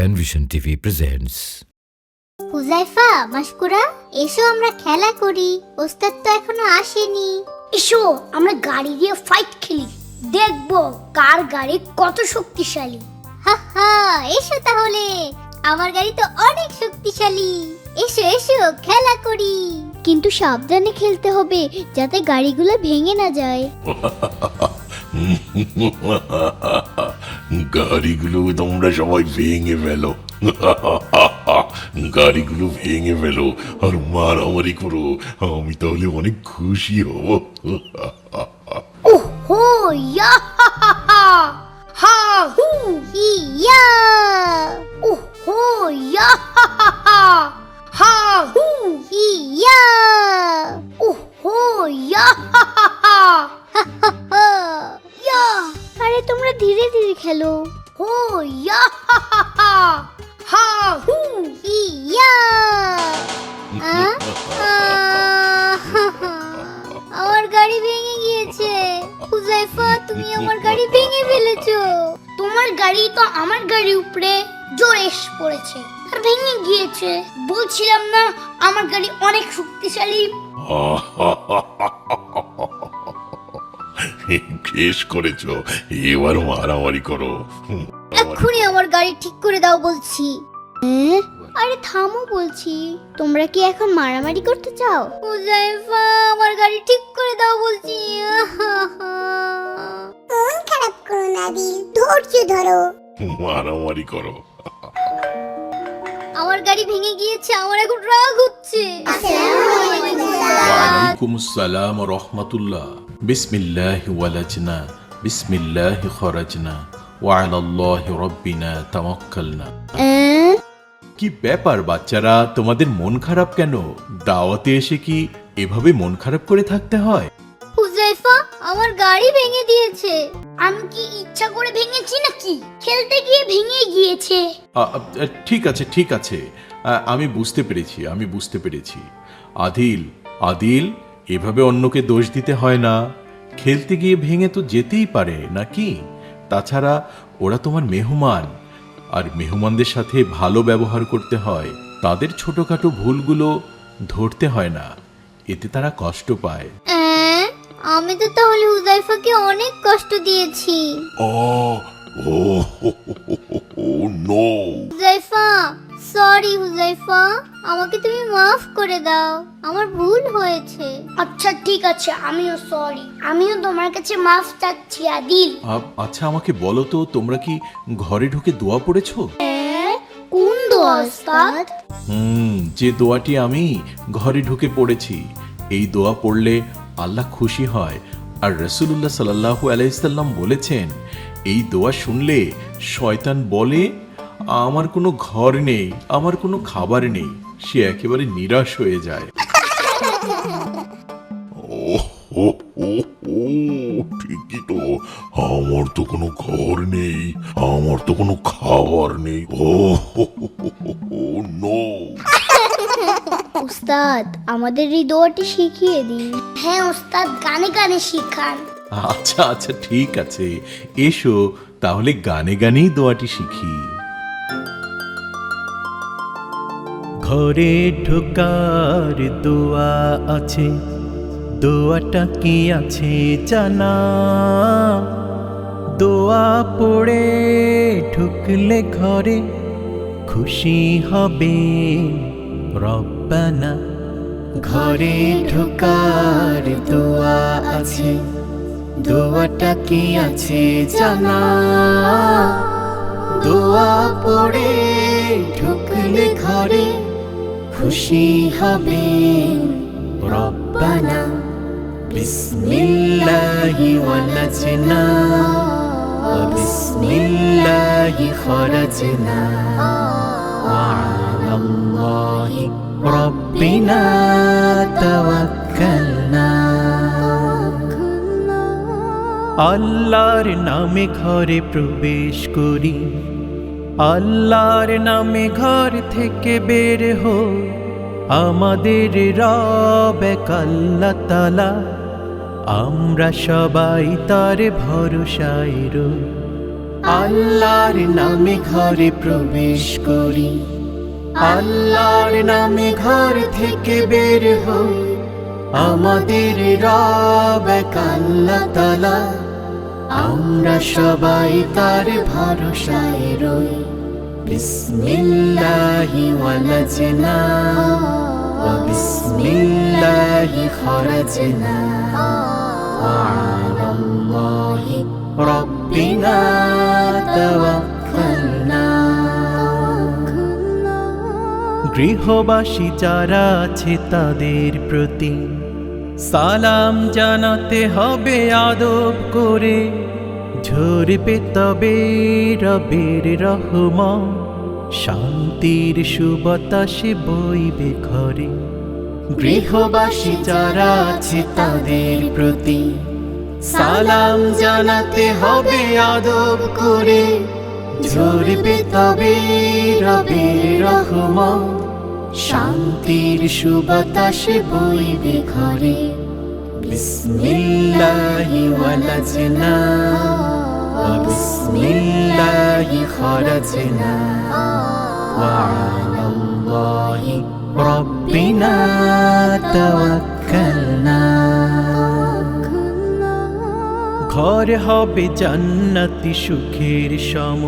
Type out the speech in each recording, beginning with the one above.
Penvision TV presents. Huzaifa Maskura এসো আমরা খেলা করি। ওস্তাদ তো এখনও আসেনি। এসো আমরা গাড়ি দিয়ে ফাইট খেলি। দেখব কার গাড়ি কত শক্তিশালী। হা হা এসো তাহলে। আমার গাড়ি তো অনেক শক্তিশালী। এসো এসো খেলা করি। কিন্তু সাবধানে খেলতে হবে যাতে গাড়িগুলো ভেঙে না যায়। গাড়িগুলো তোমরা সবাই ভেঙে ফেলো। গাড়িগুলো ভেঙে ফেলো আর মারামারি করো। আমি তাহলে অনেক খুশি হব। ওহো ইয়া হা হা, ইয়া। গাড়ি তো আমার গাড়ির উপরে জোরে এসে পড়েছে আর ভেঙে গিয়েছে। বলছিলাম না আমার গাড়ি অনেক শক্তিশালী। শেষ করেছ এবার মারামারি করো। এক্ষুনি আমার গাড়ি ঠিক করে দাও বলছি। আরে থামো বলছি তোমরা কি এখন মারামারি করতে চাও? হুজাইফা আমার গাড়ি ঠিক করে দাও বলছি। মন খারাপ করো না দিল ধৈর্য ধরো। মারামারি করো। আমার গাড়ি ভেঙে গিয়েছে আমার এখন রাগ হচ্ছে। ওয়ালাইকুম আসসালাম রহমতুল্লাহ। বিসমিল্লাহ ওয়ালাজনা বিসমিল্লাহ খরাজনা ওয়ালাল্লাহ রব্বিনা তাওয়াক্কালনা। কি ব্যাপার বাচ্চারা? তোমাদের মন খারাপ কেন? দাওয়াতে এসে কি এভাবে মন খারাপ করে থাকতে হয়? হুজাইফা আমার গাড়ি ভেঙে দিয়েছে। আমি কি ইচ্ছা করে ভেঙেছি নাকি? খেলতে গিয়ে ভেঙে গিয়েছে। আ, আ, ঠিক আছে ঠিক আছে। আ, আমি বুঝতে পেরেছি আমি বুঝতে পেরেছি। আদিল আদিল এভাবে অন্যকে দোষ দিতে হয় না। খেলতে গিয়ে ভেঙে তো যেতেই পারে নাকি? তাছাড়া ওরা তোমার মেহমান। আর মেহমানদের সাথে ভালো ব্যবহার করতে হয় তাদের ছোটখাটো ভুলগুলো ধরতে হয় না। এতে তারা কষ্ট পায়। আমি তো তাহলে হুজাইফাকে অনেক কষ্ট দিয়েছি। ও ও নো। হুজাইফা সরি হুজাইফা আমাকে তুমি মাফ করে দাও। আমার ভুল হয়েছে। আচ্ছা ঠিক আছে আমিও সরি আমিও তোমার কাছে মাফ চাচ্ছি আদিল। আ- আচ্ছা আমাকে বলো তো তোমরা কি ঘরে ঢুকে দোয়া পড়েছো? কোন দোয়া ওস্তাদ? হুম যে দোয়াটি আমি ঘরে ঢুকে পড়েছি। এই দোয়া পড়লে আল্লাহ খুশি হয়। আর রসুল্লাহ সাল্লাহু আলাইসাল্লাম বলেছেন এই দোয়া শুনলে শয়তান বলে আমার কোনো ঘর নেই আমার কোনো খাবার নেই সে একেবারে নিরাশ হয়ে যায়। ও ও ও ও ঠিকই তো। আমার তো কোনো ঘর নেই আমার তো কোনো খাবার নেই। Oh no. উস্তাদ আমাদের এই দোয়াটি শিখিয়ে দিন। হ্যাঁ ওস্তাদ গানে গানে শিখান। আচ্ছা আচ্ছা ঠিক আছে। এসো তাহলে গানে গানেই দোয়াটি শিখি। ঘরে ঢোকার দোয়া আছে। দোয়াটা কি আছে জানা? দোয়া পড়ে ঢুকলে ঘরে খুশি হবে রব্বানা। ঘরে ঢোকার দোয়া আছে। দোয়াটা কি আছে জানা? দোয়া পড়ে ঢুকলে ঘরে খুশি হবে। রব্বানা, বিসমিল্লাহি ওয়ালাজনা বিসমিল্লাহি খরাজনা। ওয়ালাল্লাহি রব্বিনা তাওয়াক্কালনা। আল্লাহর নামে ঘরে প্রবেশ করি। আল্লাহর নামে ঘর থেকে বের হো। আমাদের রব আল্লাহ তালা আমরা সবাই তার ভরসায় রই। আল্লাহর নামে ঘরে প্রবেশ করি। আল্লাহর নামে ঘর থেকে বের হই। আমাদের রব আল্লাহ তালা আমরা সবাই তার ভরসায় রই। বিসমিল্লাহি ওয়ালাজনা, ওয়া বিসমিল্লাহি খরাজিনা। আল্লাহি রব্বিনা গৃহবাসী যারা আছে তাদের প্রতি সালাম জানাতে হবে আদব করে। ঝরবে তবে রবের রহমা শান্তির সুবতাসে বইবে ঘরে। গৃহবাসী যারা আছে তাদের প্রতি সালাম জানাতে হবে আদব করে। ঝরবে তবে রবের রহমা শান্তির সুবাতাসে বইবে ঘরে। বিসমিল্লাহি ওয়ালাজনা, ওয়া বিসমিল্লাহি খরাজনা, ওয়া আলাল্লাহি রব্বিনা তাওয়াক্কালনা। ঘর হবে জান্নাতি সুখের সম।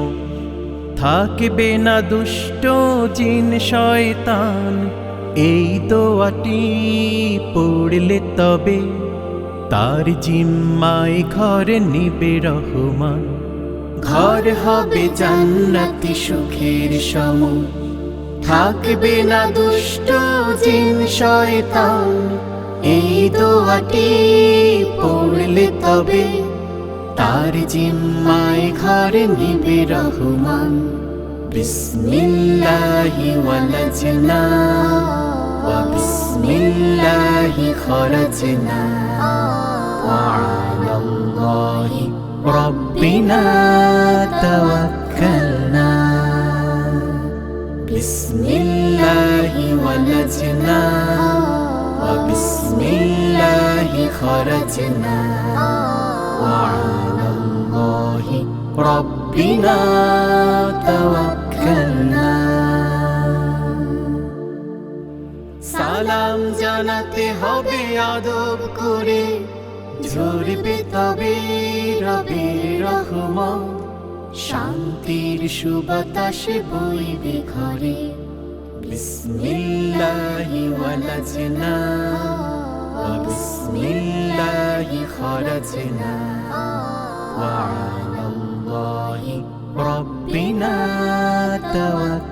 থাকবে না দুষ্ট জিন শয়তান। এই দোয়াটি পড়লে তবে তার জিম্মায় ঘরে নিবে রহমান। ঘর হবে জান্নাতি সুখের সম। থাকবে না দুষ্ট জিন শয়তান। এই দোয়াটি পড়লে তবে তার জিম্মায় ঘর নিবে রহমান। বিসমিল্লাহি ওয়ালাজনা, ওয়া বিসমিল্লাহি খরজনা। ওয়া আলাল্লাহি রব্বিনা তাওয়াক্কালনা। বিসমিল্লাহি ওয়ালাজনা, ওয়া বিসমিল্লাহি খরজনা। ওয়া ربنا توكلنا সালাম জানাতে হবে আদব করে ঝরবে তবে রবে রহমা শান্তির সুবাতাসে বইবে ঘরে বিসমিল্লাহি ওয়ালাজনা وبسم الله خرجنا وعلى الله ربنا توكلنا